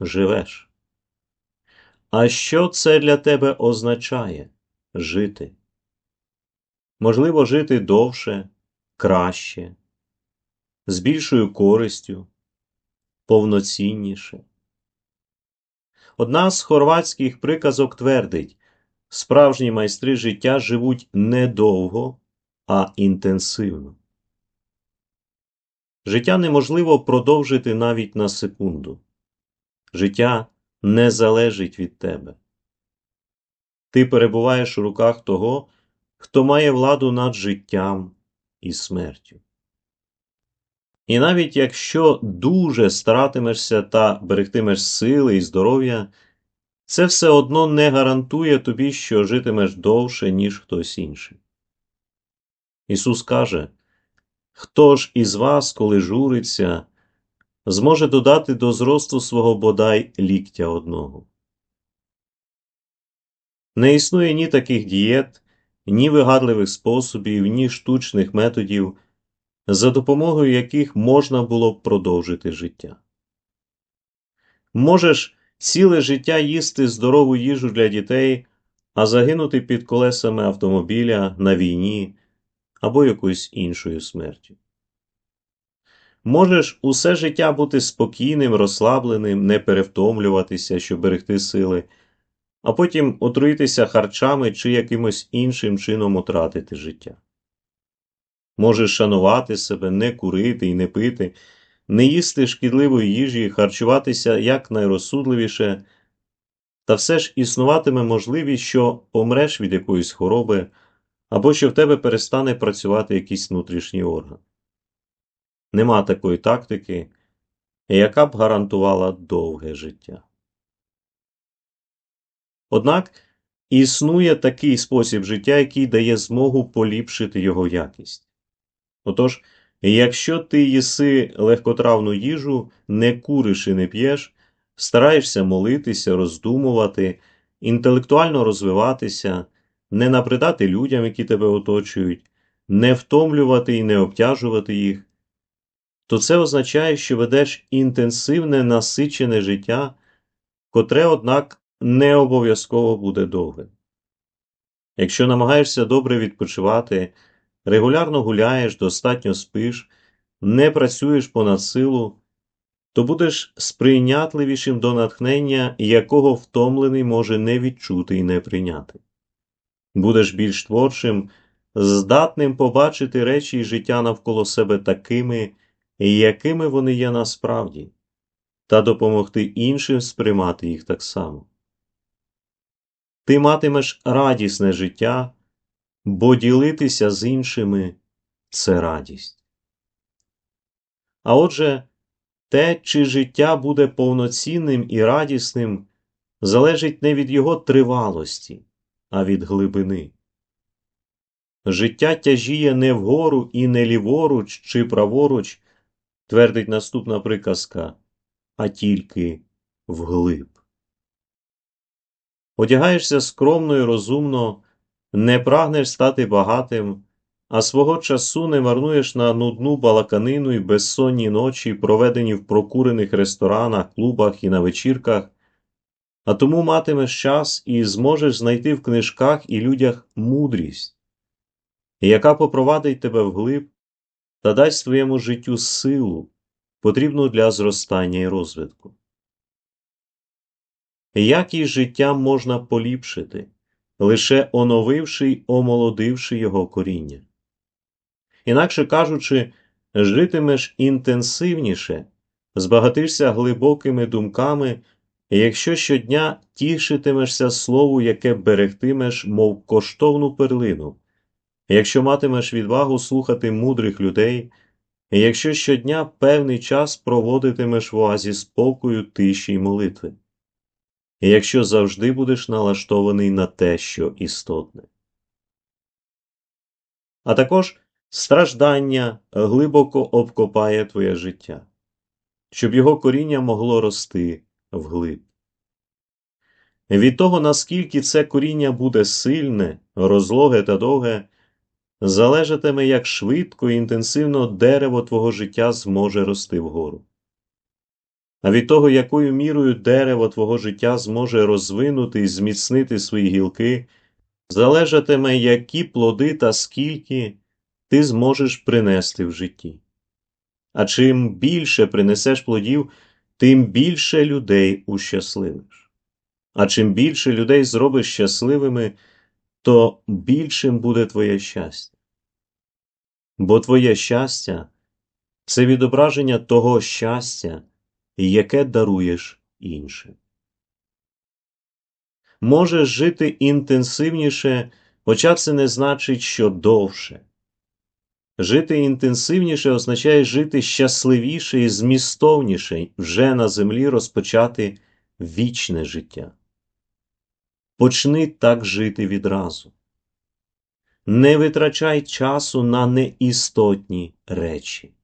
живеш. А що це для тебе означає жити? Можливо, жити довше, краще, з більшою користю, повноцінніше. Одна з хорватських приказок твердить справжні майстри життя живуть не довго, а інтенсивно. Життя неможливо продовжити навіть на секунду. Життя не залежить від тебе. Ти перебуваєш у руках того, хто має владу над життям і смертю. І навіть якщо дуже старатимешся та берегтимеш сили і здоров'я, це все одно не гарантує тобі, що житимеш довше, ніж хтось інший. Ісус каже, хто ж із вас, коли журиться, зможе додати до зросту свого бодай ліктя одного. Не існує ні таких дієт, ні вигадливих способів, ні штучних методів, за допомогою яких можна було б продовжити життя. Можеш ціле життя їсти здорову їжу для дітей, а загинути під колесами автомобіля на війні або якоюсь іншою смертю. Можеш усе життя бути спокійним, розслабленим, не перевтомлюватися, щоб берегти сили, а потім отруїтися харчами чи якимось іншим чином утратити життя. Можеш шанувати себе, не курити і не пити, не їсти шкідливої їжі, харчуватися якнайрозсудливіше, та все ж існуватиме можливість, що помреш від якоїсь хвороби, або що в тебе перестане працювати якийсь внутрішній орган. Нема такої тактики, яка б гарантувала довге життя. Однак існує такий спосіб життя, який дає змогу поліпшити його якість. Отож, якщо ти їси легкотравну їжу, не куриш і не п'єш, стараєшся молитися, роздумувати, інтелектуально розвиватися, не набридати людям, які тебе оточують, не втомлювати і не обтяжувати їх, то це означає, що ведеш інтенсивне насичене життя, котре, однак, не обов'язково буде довгим. Якщо намагаєшся добре відпочивати, регулярно гуляєш, достатньо спиш, не працюєш понад силу, то будеш сприйнятливішим до натхнення, якого втомлений може не відчути і не прийняти. Будеш більш творчим, здатним побачити речі і життя навколо себе такими, якими вони є насправді, та допомогти іншим сприймати їх так само. Ти матимеш радісне життя, бо ділитися з іншими це радість. А отже, те, чи життя буде повноцінним і радісним, залежить не від його тривалості, а від глибини. Життя тяжіє не вгору і не ліворуч чи праворуч, твердить наступна приказка, а тільки вглиб. Одягаєшся скромно і розумно, не прагнеш стати багатим, а свого часу не марнуєш на нудну балаканину і безсонні ночі, проведені в прокурених ресторанах, клубах і на вечірках, а тому матимеш час і зможеш знайти в книжках і людях мудрість, яка попровадить тебе вглиб та дасть твоєму життю силу, потрібну для зростання і розвитку. Якість життя можна поліпшити, лише оновивши й омолодивши його коріння. Інакше кажучи, житимеш інтенсивніше, збагатишся глибокими думками, якщо щодня тішитимешся слову, яке берегтимеш, мов коштовну перлину, якщо матимеш відвагу слухати мудрих людей, якщо щодня певний час проводитимеш в оазі спокою, тиші й молитви, якщо завжди будеш налаштований на те, що істотне. А також страждання глибоко обкопає твоє життя, щоб його коріння могло рости вглиб. Від того, наскільки це коріння буде сильне, розлоге та довге, залежатиме, як швидко і інтенсивно дерево твого життя зможе рости вгору. а від того, якою мірою дерево твого життя зможе розвинути і зміцнити свої гілки, залежатиме, які плоди та скільки ти зможеш принести в житті. А чим більше принесеш плодів, тим більше людей ущасливиш. А чим більше людей зробиш щасливими, то більшим буде твоє щастя. Бо твоє щастя це відображення того щастя, яке даруєш іншим. Можеш жити інтенсивніше, хоча це не значить, що довше. Жити інтенсивніше означає жити щасливіше і змістовніше вже на землі розпочати вічне життя. Почни так жити відразу. Не витрачай часу на неістотні речі.